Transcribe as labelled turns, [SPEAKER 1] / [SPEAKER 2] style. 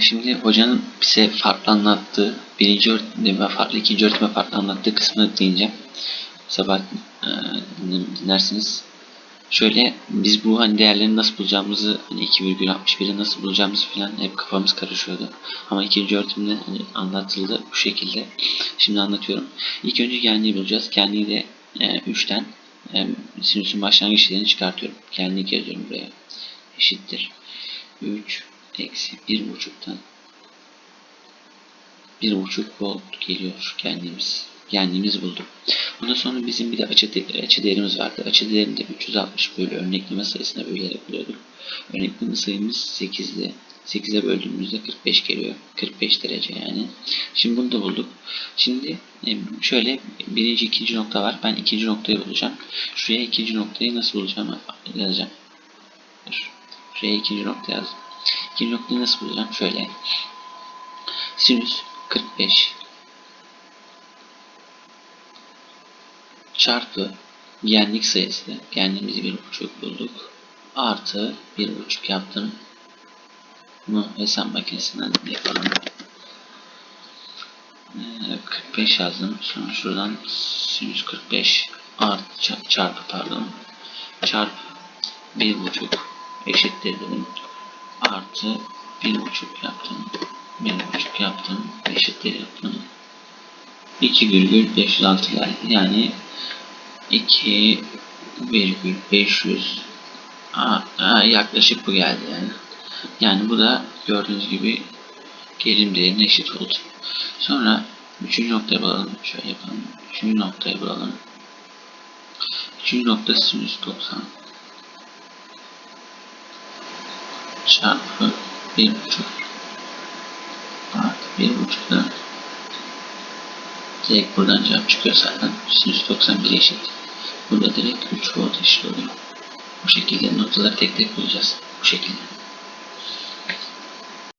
[SPEAKER 1] Şimdi hocanın bize farklı anlattığı, birinci öğretim ve farklı, ikinci öğretime farklı anlattığı kısmını dinleyeceğim. Sabah e, din- dinlersiniz. Şöyle biz bu hani değerleri nasıl bulacağımızı, hani 2,61'i nasıl bulacağımızı falan hep kafamız karışıyordu. Ama ikinci öğretimde hani anlatıldı bu şekilde. Şimdi anlatıyorum. İlk önce genliği bulacağız. Genliği de e, 3'ten e, sinüsün başlangıç değerini çıkartıyorum. Genlik yazıyorum buraya. Eşittir. 3 eksi 1.5'tan 1.5 volt geliyor kendimiz. Kendimiz bulduk. Ondan sonra bizim bir de açı, de- açı değerimiz vardı. Açı değerini de 360 bölü örnekleme sayısına bölerek buluyorduk. Örnekleme sayımız 8'di. 8'e böldüğümüzde 45 geliyor. 45 derece yani. Şimdi bunu da bulduk. Şimdi şöyle birinci ikinci nokta var. Ben ikinci noktayı bulacağım. Şuraya ikinci noktayı nasıl bulacağımı yazacağım. Şuraya ikinci nokta yazdım. İkinci noktayı nasıl bulacağım? Şöyle. Sinüs 45 çarpı genlik sayısı. Genliğimizi bir buçuk bulduk. Artı bir buçuk yaptım. Bunu hesap makinesinden yapalım. Ee, 45 yazdım. Sonra şuradan sinüs 45 artı ça- çarpı pardon çarpı bir buçuk eşittir dedim. Artı bir buçuk yaptım. Bir buçuk yaptım. Eşittir yaptım. 2,506 yani 2 virgül 500 Aa, aa, yaklaşık bu geldi yani. Yani bu da gördüğünüz gibi gerim değerine eşit oldu. Sonra üçüncü noktaya bulalım. Şöyle yapalım. Üçüncü noktaya bulalım. Üçüncü nokta sinüs 90 çarpı bir buçuk artı bir buçukta direkt buradan cevap çıkıyor zaten. Sinüs 91 eşit. Burada direkt 3 volt eşit oluyor. Bu şekilde noktaları tek tek bulacağız. Bu şekilde.